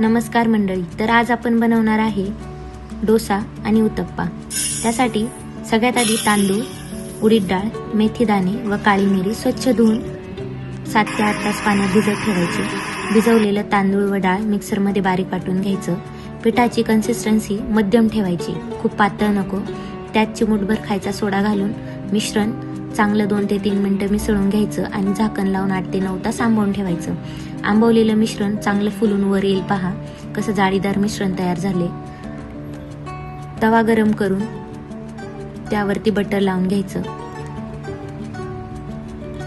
नमस्कार मंडळी तर आज आपण बनवणार आहे डोसा आणि उत्तप्पा. त्यासाठी सगळ्यात आधी तांदूळ उडीद डाळ मेथी दाणे व काळी मिरी स्वच्छ धुवून सात ते आठ तास पाण्यात भिजत ठेवायचे. भिजवलेलं तांदूळ व डाळ मिक्सरमध्ये बारीक वाटून घ्यायचं. पिठाची कन्सिस्टन्सी मध्यम ठेवायची. खूप पातळ नको. त्यात चिमूटभर खायचा सोडा घालून मिश्रण चांगलं दोन ते तीन मिनटं मिसळून घ्यायचं आणि झाकण लावून आठ ते नऊ तास आंबवून ठेवायचं. आंबवलेलं मिश्रण चांगलं फुलून वर येईल पहा. कसं जाळीदार मिश्रण तयार झाले. तवा गरम करून त्यावरती बटर लावून घ्यायचं.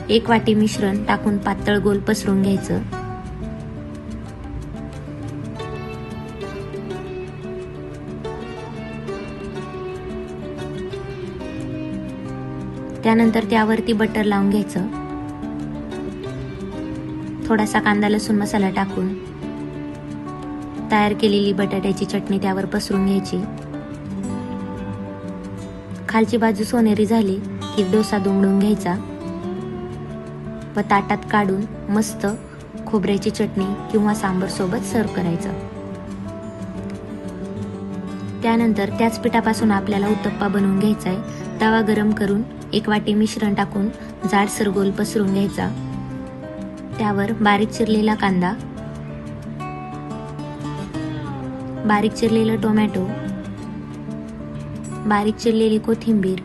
एक वाटी मिश्रण टाकून पातळ गोल पसरून घ्यायचं. त्यानंतर त्यावरती बटर लावून घ्यायचं. थोडासा कांदा लसूण मसाला टाकून तयार केलेली बटाट्याची चटणी त्यावर पसरून घ्यायची. खालची बाजू सोनेरी झाली की डोसा दुमडून घ्यायचा. व ताटात काढून मस्त खोबऱ्याची चटणी किंवा सांबर सोबत सर्व करायचं. त्यानंतर त्याच पिठापासून आपल्याला उत्तप्पा बनवून घ्यायचा आहे. तवा गरम करून एक वाटी मिश्रण टाकून जाडसर गोल पसरून घ्यायचा. त्यावर बारीक चिरलेला कांदा बारीक चिरलेलं टोमॅटो बारीक चिरलेली कोथिंबीर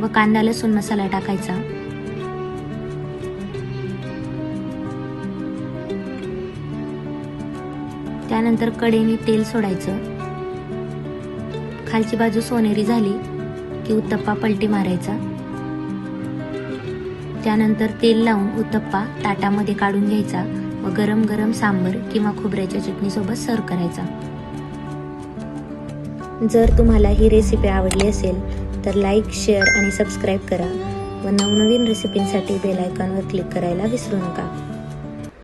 व कांदा लसूण मसाला टाकायचा. त्यानंतर कडेने तेल सोडायचं. खालची बाजू सोनेरी झाली की उत्तप्पा पलटी मारायचा. त्यानंतर तेल लावून उत्तप्पा ताटामध्ये काढून घ्यायचा व गरम गरम सांबर किंवा खोबऱ्याच्या चटणीसोबत सर्व करायचा. जर तुम्हाला ही रेसिपी आवडली असेल तर लाईक शेअर आणि सबस्क्राईब करा व नवनवीन रेसिपींसाठी बेलायकॉनवर क्लिक करायला विसरू नका.